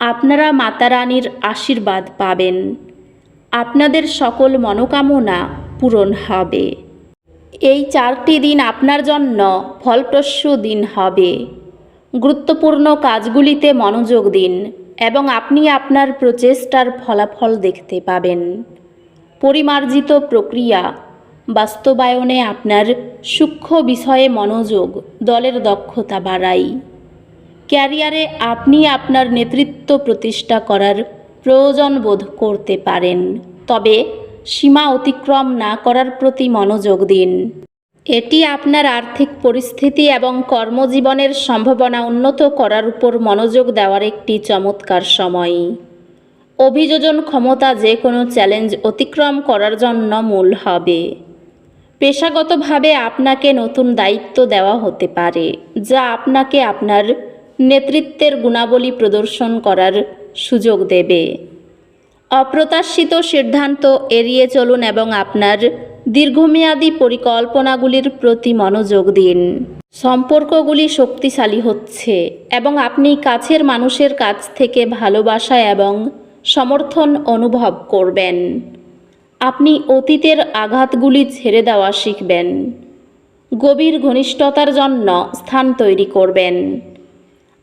আপনারা মাতা রানীর আশীর্বাদ পাবেন। আপনাদের সকল মনোকামনা পূরণ হবে। এই চারটি দিন আপনার জন্য ফলপ্রসূ দিন হবে। গুরুত্বপূর্ণ কাজগুলিতে মনোযোগ দিন এবং আপনি আপনার প্রচেষ্টার ফলাফল দেখতে পাবেন। পরিমার্জিত প্রক্রিয়া বাস্তবায়নে আপনার সূক্ষ্ম বিষয়ে মনোযোগ দলের দক্ষতা বাড়ায় ক্যারিয়ারে আপনি আপনার নেতৃত্ব প্রতিষ্ঠা করার প্রয়োজন বোধ করতে পারেন। তবে সীমা অতিক্রম না করার প্রতি মনোযোগ দিন। এটি আপনার আর্থিক পরিস্থিতি এবং কর্মজীবনের সম্ভাবনা উন্নত করার উপর মনোযোগ দেওয়ার একটি চমৎকার সময়। অভিযোজন ক্ষমতা যে কোনো চ্যালেঞ্জ অতিক্রম করার জন্য মূল হবে। পেশাগতভাবে আপনাকে নতুন দায়িত্ব দেওয়া হতে পারে, যা আপনাকে আপনার নেতৃত্বের গুণাবলী প্রদর্শন করার সুযোগ দেবে। অপ্রত্যাশিত সিদ্ধান্ত এড়িয়ে চলুন এবং আপনার দীর্ঘমেয়াদী পরিকল্পনাগুলির প্রতি মনোযোগ দিন। সম্পর্কগুলি শক্তিশালী হচ্ছে এবং আপনি কাছের মানুষের কাছ থেকে ভালোবাসা এবং সমর্থন অনুভব করবেন। আপনি অতীতের আঘাতগুলি ছেড়ে দেওয়া শিখবেন। গভীর ঘনিষ্ঠতার জন্য স্থান তৈরি করবেন।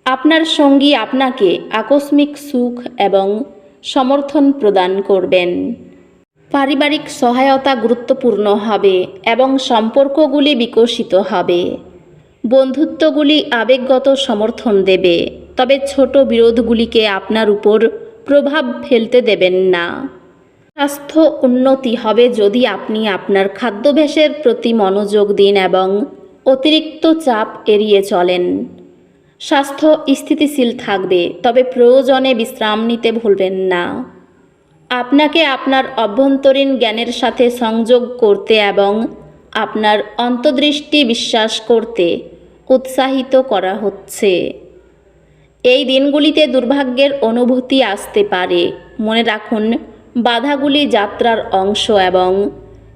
আপনার সঙ্গী আপনাকে আকস্মিক সুখ এবং সমর্থন প্রদান করবেন। পারিবারিক সহায়তা গুরুত্বপূর্ণ হবে এবং সম্পর্কগুলি বিকশিত হবে। বন্ধুত্বগুলি আবেগগত সমর্থন দেবে, তবে ছোট বিরোধগুলিকে আপনার উপর প্রভাব ফেলতে দেবেন না। স্বাস্থ্য উন্নতি হবে যদি আপনি আপনার খাদ্যাভ্যাসের প্রতি মনোযোগ দিন এবং অতিরিক্ত চাপ এড়িয়ে চলেন। স্বাস্থ্য স্থিতিশীল থাকবে, তবে প্রয়োজনে বিশ্রাম নিতে ভুলবেন না। আপনাকে আপনার অভ্যন্তরীণ জ্ঞানের সাথে সংযোগ করতে এবং আপনার অন্তর্দৃষ্টি বিশ্বাস করতে উৎসাহিত করা হচ্ছে। এই দিনগুলিতে দুর্ভাগ্যের অনুভূতি আসতে পারে। মনে রাখুন, বাধাগুলি যাত্রার অংশ এবং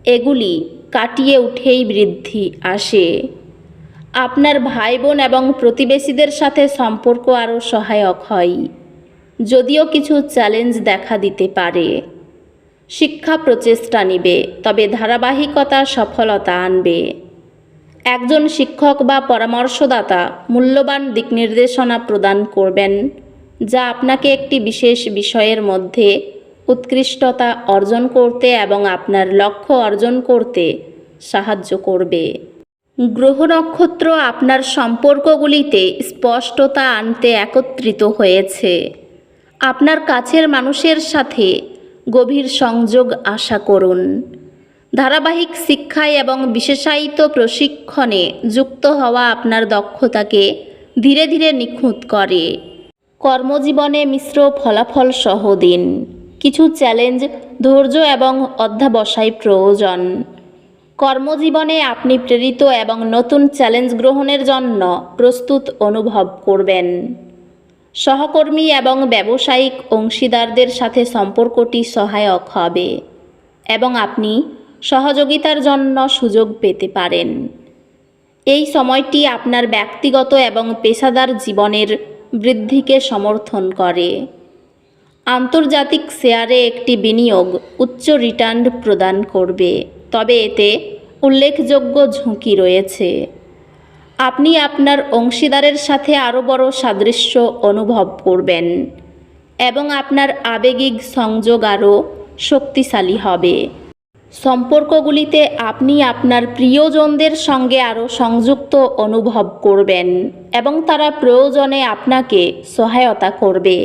এগুলি কাটিয়ে উঠেই বৃদ্ধি আসে। আপনার ভাই বোন এবং প্রতিবেশীদের সাথে সম্পর্ক আরও সহায়ক হয়, যদিও কিছু চ্যালেঞ্জ দেখা দিতে পারে। শিক্ষা প্রচেষ্টা নিবে, তবে ধারাবাহিকতা সফলতা আনবে। একজন শিক্ষক বা পরামর্শদাতা মূল্যবান দিক নির্দেশনা প্রদান করবেন, যা আপনাকে একটি বিশেষ বিষয়ের মধ্যে উৎকৃষ্টতা অর্জন করতে এবং আপনার লক্ষ্য অর্জন করতে সাহায্য করবে। গ্রহ নক্ষত্র আপনার সম্পর্কগুলিতে স্পষ্টতা আনতে একত্রিত হয়েছে। আপনার কাছের মানুষের সাথে গভীর সংযোগ আশা করুন। ধারাবাহিক শিক্ষায় এবং বিশেষায়িত প্রশিক্ষণে যুক্ত হওয়া আপনার দক্ষতাকে ধীরে ধীরে নিখুঁত করে। কর্মজীবনে মিশ্র ফলাফল সহ দিন। কিছু চ্যালেঞ্জ, ধৈর্য এবং অধ্যাবসায় প্রয়োজন। কর্মজীবনে আপনি প্রেরিত এবং নতুন চ্যালেঞ্জ গ্রহণের জন্য প্রস্তুত অনুভব করবেন। সহকর্মী এবং ব্যবসায়িক অংশীদারদের সাথে সম্পর্কটি সহায়ক হবে এবং আপনি সহযোগিতার জন্য সুযোগ পেতে পারেন। এই সময়টি আপনার ব্যক্তিগত এবং পেশাদার জীবনের বৃদ্ধিকে সমর্থন করে। আন্তর্জাতিক শেয়ারে একটি বিনিয়োগ উচ্চ রিটার্ন প্রদান করবে। তবে এতে উল্লেখযোগ্য ঝুঁকি রয়েছে। আপনি আপনার অংশীদারের সাথে আরও বড় সাদৃশ্য অনুভব করবেন এবং আপনার আবেগিক সংযোগ আরও শক্তিশালী হবে। সম্পর্কগুলিতে আপনি আপনার প্রিয়জনদের সঙ্গে আরও সংযুক্ত অনুভব করবেন এবং তারা প্রয়োজনে আপনাকে সহায়তা করবে।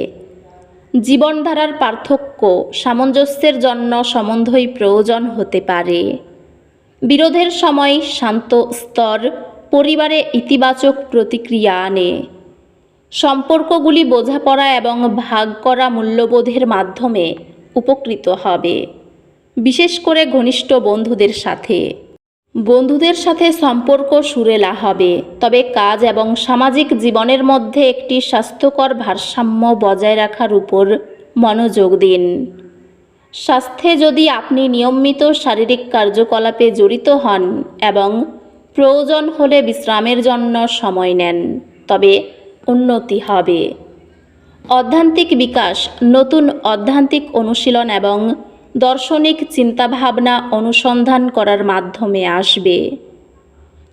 জীবনধারার পার্থক্য সামঞ্জস্যের জন্য সম্বন্ধই প্রয়োজন হতে পারে। বিরোধের সময় শান্ত স্তর পরিবারে ইতিবাচক প্রতিক্রিয়া আনে। সম্পর্কগুলি বোঝাপড়া এবং ভাগ করা মূল্যবোধের মাধ্যমে উপকৃত হবে, বিশেষ করে ঘনিষ্ঠ বন্ধুদের সাথে। বন্ধুদের সাথে সম্পর্ক সুরেলা হবে। তবে কাজ এবং সামাজিক জীবনের মধ্যে একটি স্বাস্থ্যকর ভারসাম্য বজায় রাখার উপর মনোযোগ দিন। স্বাস্থ্যে যদি আপনি নিয়মিত শারীরিক কার্যকলাপে জড়িত হন এবং প্রয়োজন হলে বিশ্রামের জন্য সময় নেন, তবে উন্নতি হবে। অধ্যান্তিক বিকাশ, নতুন অধ্যান্তিক অনুশীলন এবং দার্শনিক চিন্তাভাবনা অনুসন্ধান করার মাধ্যমে আসবে।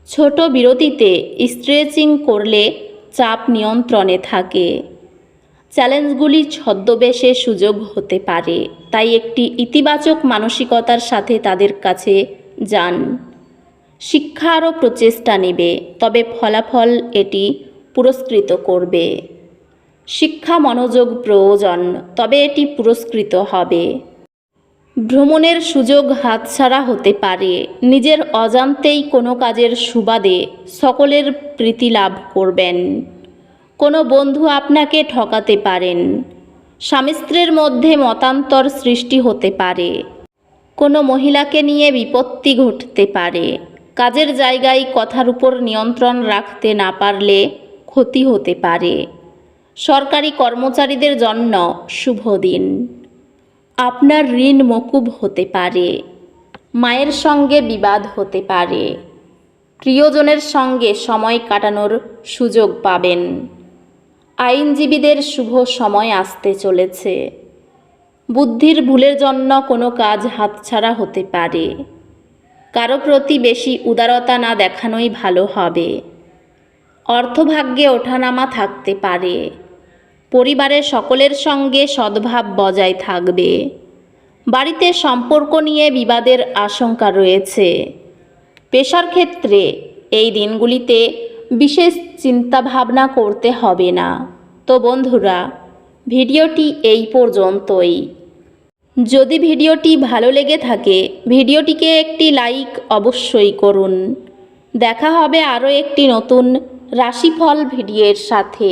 ছোট বিরতিতে স্ট্রেচিং করলে চাপ নিয়ন্ত্রণে থাকে। চ্যালেঞ্জগুলি ছদ্মবেশে সুযোগ হতে পারে, তাই একটি ইতিবাচক মানসিকতার সাথে তাদের কাছে যান। শিক্ষা আরও প্রচেষ্টা নেবে, তবে ফলাফল এটি পুরস্কৃত করবে। শিক্ষা মনোযোগ প্রয়োজন, তবে এটি পুরস্কৃত হবে। ভ্রমণের সুযোগ হাতছাড়া হতে পারে। নিজের অজান্তেই কোনো কাজের সুবাদে সকলের প্রীতি লাভ করবেন। কোনো বন্ধু আপনাকে ঠকাতে পারেন। স্বামী স্ত্রীর মধ্যে মতান্তর সৃষ্টি হতে পারে। কোনো মহিলাকে নিয়ে বিপত্তি ঘটতে পারে। কাজের জায়গায় কথার উপর নিয়ন্ত্রণ রাখতে না পারলে ক্ষতি হতে পারে। সরকারি কর্মচারীদের জন্য শুভ দিন। আপনার ঋণ মকুব হতে পারে, মায়ের সঙ্গে বিবাদ হতে পারে, প্রিয়জনের সঙ্গে সময় কাটানোর সুযোগ পাবেন। আইনজীবীদের শুভ সময় আসতে চলেছে। বুদ্ধির ভুলের জন্য কোনো কাজ হাতছাড়া হতে পারে। কারও প্রতি বেশি উদারতা না দেখানোই ভালো হবে। অর্থভাগ্যে ওঠানামা থাকতে পারে। পরিবারের সকলের সঙ্গে সদ্ভাব বজায় থাকবে। বাড়িতে সম্পর্ক নিয়ে বিবাদের আশঙ্কা রয়েছে। পেশার ক্ষেত্রে এই দিনগুলিতে বিশেষ চিন্তাভাবনা করতে হবে না। তো বন্ধুরা, ভিডিওটি এই পর্যন্তই। যদি ভিডিওটি ভালো লেগে থাকে, ভিডিওটিকে একটি লাইক অবশ্যই করুন। দেখা হবে আরও একটি নতুন রাশিফল ভিডিওর সাথে।